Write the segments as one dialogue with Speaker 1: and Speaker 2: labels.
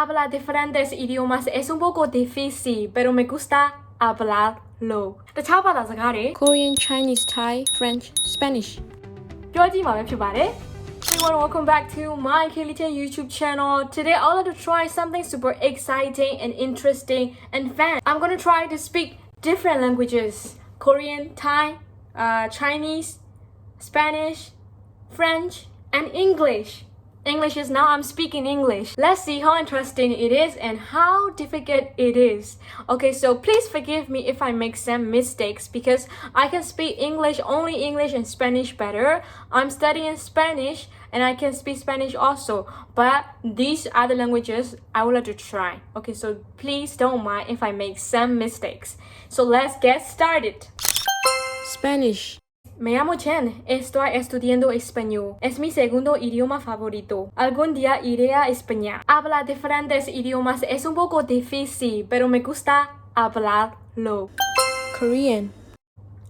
Speaker 1: habla diferentes idiomas es un poco difícil pero me gusta hablarlo တခြားဘာသာစကားတွေ
Speaker 2: Korean, Chinese, Thai, French, Spanish.
Speaker 1: ပြောကြည့်မှာပဲဖြစ်ပါတယ် Everyone, welcome back to my Kelite YouTube channel. Today, I would like to try something super exciting and interesting and fun. I'm gonna try to speak different languages: Korean, Thai, uh, Chinese, Spanish, French, and English. English is now I'm speaking English. Let's see how interesting it is and how difficult it is. Okay, so please forgive me if I make some mistakes because I can speak English, only English and Spanish better. I'm studying Spanish and I can speak Spanish also, but these other languages I would like to try. Okay, so please don't mind if I make some mistakes. So let's get started.
Speaker 2: Spanish.
Speaker 1: Me llamo Chen, estoy estudiando español. Es mi segundo idioma favorito. Algún día iré a España. Hablar diferentes idiomas es un poco difícil, pero me gusta hablarlo.
Speaker 2: Korean.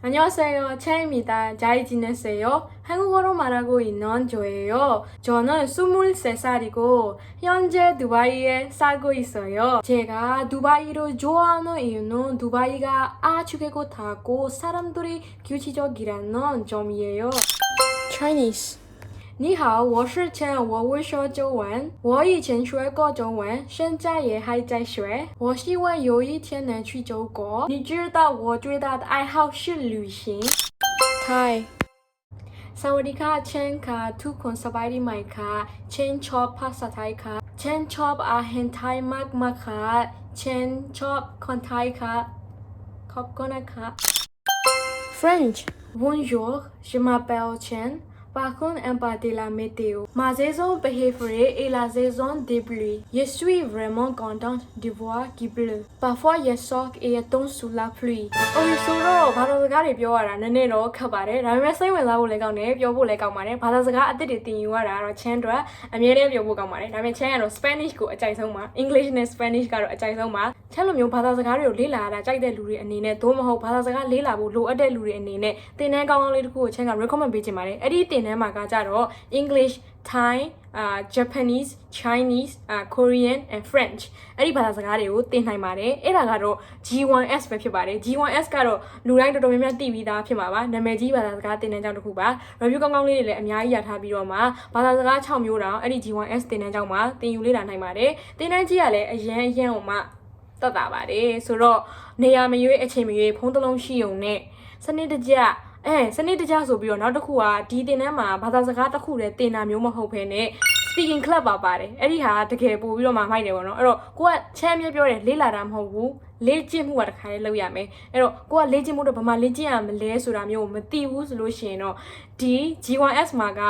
Speaker 1: 안녕하세요. 채입니다. 잘 지내세요? 한국어로 말하고 있는 저예요. 저는 23살이고 현재 두바이에 살고 있어요. 제가 두바이를 좋아하는 이유는 두바이가 아주 깨끗하고 사람들이 규칙적이라는 점이에요.
Speaker 2: Chinese.
Speaker 1: 你好，我是陈，我会说中文。我以前学过中文，现在也还在学。我希望有一天能去中国。你知道我最大的爱好是旅行。
Speaker 2: Thai.
Speaker 1: สวัสดีค่ะเช่นค่ะทุกคนสบายดีไหมคะเช่นชอบภาษาไทยค่ะเช่นชอบอาหารไทยมากมากๆค่ะเช่นชอบคนไทยค่ะขอบคุณนะคะ
Speaker 2: French.
Speaker 1: Bonjour, je m'appelle Chen. Par contre, un pas de la météo. Ma saison préférée est la saison des pluies. Je suis vraiment contente de voir qu'il pleut. Parfois, je sors et je tombe sous la pluie. Oh, ဆိုတော့ဘာသာစကားတွေပြောရတာနည်းနည်းတော့ခက်ပါတယ်။ဒါပေမဲ့စိတ်ဝင်စားဖို့လည်းကောင်းတယ်ပြောဖို့လည်းကောင်းပါတယ်။ဘာသာစကားအသစ်တွေသင်ယူရတာကတော့ Chan တို့အမြဲတမ်းပြောဖို့ကောင်းပါတယ်။ဒါပေမဲ့ Chan ကတော့ Spanish ကိုအကြိုက်ဆုံးပါ။ English နဲ့ Spanish ကတော့အကြိုက်ဆုံးပါ။ Chan လိုမျိုးဘာသာစကားတွေကိုလေ့လာရတာကြိုက်တဲ့လူတွေအနေနဲ့သို့မဟုတ်ဘာသာစကားလေ့လာဖို့လိုအပ်တဲ့လူတွေအနေနဲ့သင်တန်းကောင်းကောင်းလေးတစ်ခုကို Chan က recommend ပေးချင်ပါတယ်။အဲ့ဒီသင်တန်းမှာကကြတော့ English Thai uh Japanese Chinese uh Korean and French အဲ့ဒီဘာသာစကားတွေကိုသင်နိုင်ပါတယ်အဲ့ဒါကတော့ G1S ပဲဖြစ်ပါတယ် G1S ကတော့လူတိုင်းတော်တော်များများသိပြီးသားဖြစ်မှာပါနာမည်ကြီးဘာသာစကားသင်တန်းကျောင်းတစ်ခုပါ review ကောင်းကောင်းလေးတွေလည်းအများကြီးရထားပြီးတော့မှဘာသာစကား6မျိုးတောင်အဲ့ဒီ G1S သင်တန်းကျောင်းမှာသင်ယူလေ့လာနိုင်ပါတယ်သင်တန်းကြီးကလည်းအရန်အရန်ဟိုမှတက်တာပါတယ်ဆိုတော့နေရာမရွေးအချိန်မရွေးဖုန်းတစ်လုံးရှိုံနဲ့စနစ်တကျ အဲစနစ်တကျဆိုပြီးတော့နောက်တစ်ခုကဒီတင်တန်းမှာဘာသာစကားတစ်ခုတည်းတင်တာမျိုးမဟုတ်ဘဲနဲ့ speaking club ပါပါတယ်အဲ့ဒီဟာတကယ်ပို့ပြီးတော့မှမိုက်တယ်ပေါ့နော်အဲ့တော့ကိုကချမ်းမြဲပြောတယ်လေးလာတာမဟုတ်ဘူးလေ့ကျင့်မှုကတစ်ခါလေးလုပ်ရမယ်အဲ့တော့ကိုကလေ့ကျင့်မှုတော့ဘာမှလေ့ကျင့်ရမလဲဆိုတာမျိုးကိုမသိဘူးဆိုလို့ရှိရင်တော့ဒီ G1S မှာက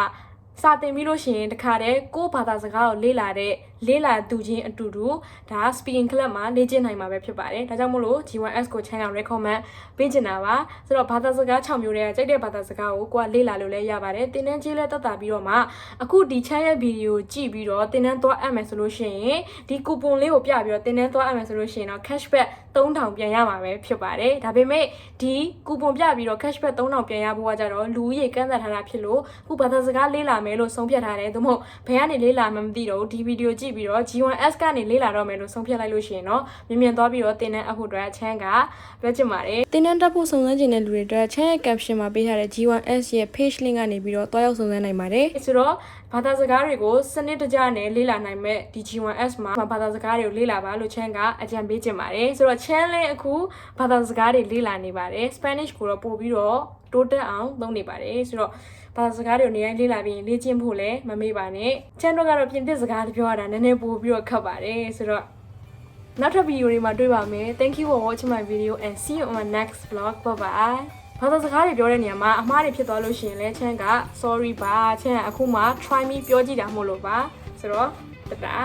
Speaker 1: စာတင်ပြီးလို့ရှိရင်တခါတည်းကိုယ့်ဘာသာစကားကိုလေ့လာတဲ့လေ့လာသူချင်းအတူတူဒါ speaking club မှာလေ့ကျင့်နိုင်မှာပဲဖြစ်ပါတယ်ဒါကြောင့်မို့လို့ G1S ကို channel recommend ပေးချင်တာပါဆိုတော့ဘာသာစကား6မျိုးတည်းကကြိုက်တဲ့ဘာသာစကားကိုကိုကလေ့လာလို့လည်းရပါတယ်သင်တန်းကြီးလည်းတက်တာပြီးတော့မှအခုဒီ channel ရဲ့ဗီဒီယိုကြည့်ပြီးတော့သင်တန်းသွားအပ်မယ်ဆိုလို့ရှိရင်ဒီ coupon လေးကိုပြပြီးတော့သင်တန်းသွားအပ်မယ်ဆိုလို့ရှိရင်တော့ cashback 3000ပြန်ရမှာပဲဖြစ်ပါတယ်ဒါပေမဲ့ဒီ coupon ပြပြီးတော့ cashback 3000ပြန်ရဖို့ကကြတော့လူဦးရေကန့်သတ်ထားတာဖြစ်လို့ခုဘာသာစကားလေ့လာမယ်လို့ဆုံးဖြတ်ထားတယ်သို့မဟုတ်ဘယ်ကနေလေ့လာမှမသိတော့ဘူးဒီဗီဒီယိုကြည့်ပြီးတော့ G1S ကနေလေ့လာတော့မယ်လို့ဆုံးဖြတ်လိုက်လို့ရှိရင်တော့မြင်မြန်သွားပြီးတော့သင်တန်းအပ်ဖို့အတွက်ချမ်းကပြောချင်ပါတယ်
Speaker 2: သင်တန်းတက်ဖို့စုံစမ်းခြင်းတဲ့လူတွေအတွက် Chan ရဲ့ caption မှာပေးထားတဲ့ G1S ရဲ့ page link ကနေပြီးတော့တွားရောက်စုံစမ်းနိုင်ပါတယ်.
Speaker 1: ဆိုတော့ဘာသာစကားတွေကိုစနစ်တကျနဲ့လေ့လာနိုင်မဲ့ဒီ G1S မှာဘာသာစကားတွေကိုလေ့လာပါလို့ချမ်းကအကြံပေးချင်ပါတယ်ဆိုတော့ channel လေးအခုဘာသာစကားတွေလေ့လာနေပါတယ် Spanish ကိုတော့ပို့ပြီးတော့ တိုးတက်အောင်သုံးနေပါတယ်ဆိုတော့ဘာသာစကားတွေကိုနေရာလေ့လာပြီးရင်လေ့ကျင့်ဖို့လည်းမမေ့ပါနဲ့ channel ကတော့ပြင်သစ်စကားတွေပြောရတာနည်းနည်းပို့ပြီးတော့ခက်ပါတယ်ဆိုတော့နောက်ထပ်ဗီဒီယိုတွေမှာတွေ့ပါမယ် Thank you for watching my video and see you on my next vlog bye bye ဘာသာစကားတွေပြောတဲ့နေရာမှာအမှားတွေဖြစ်သွားလို့ရှိရင်လည်းချမ်းက sorry ပါချမ်းကအခုမှ try me ပြောကြည့်တာမို့လို့ပါဆိုတော့တတာ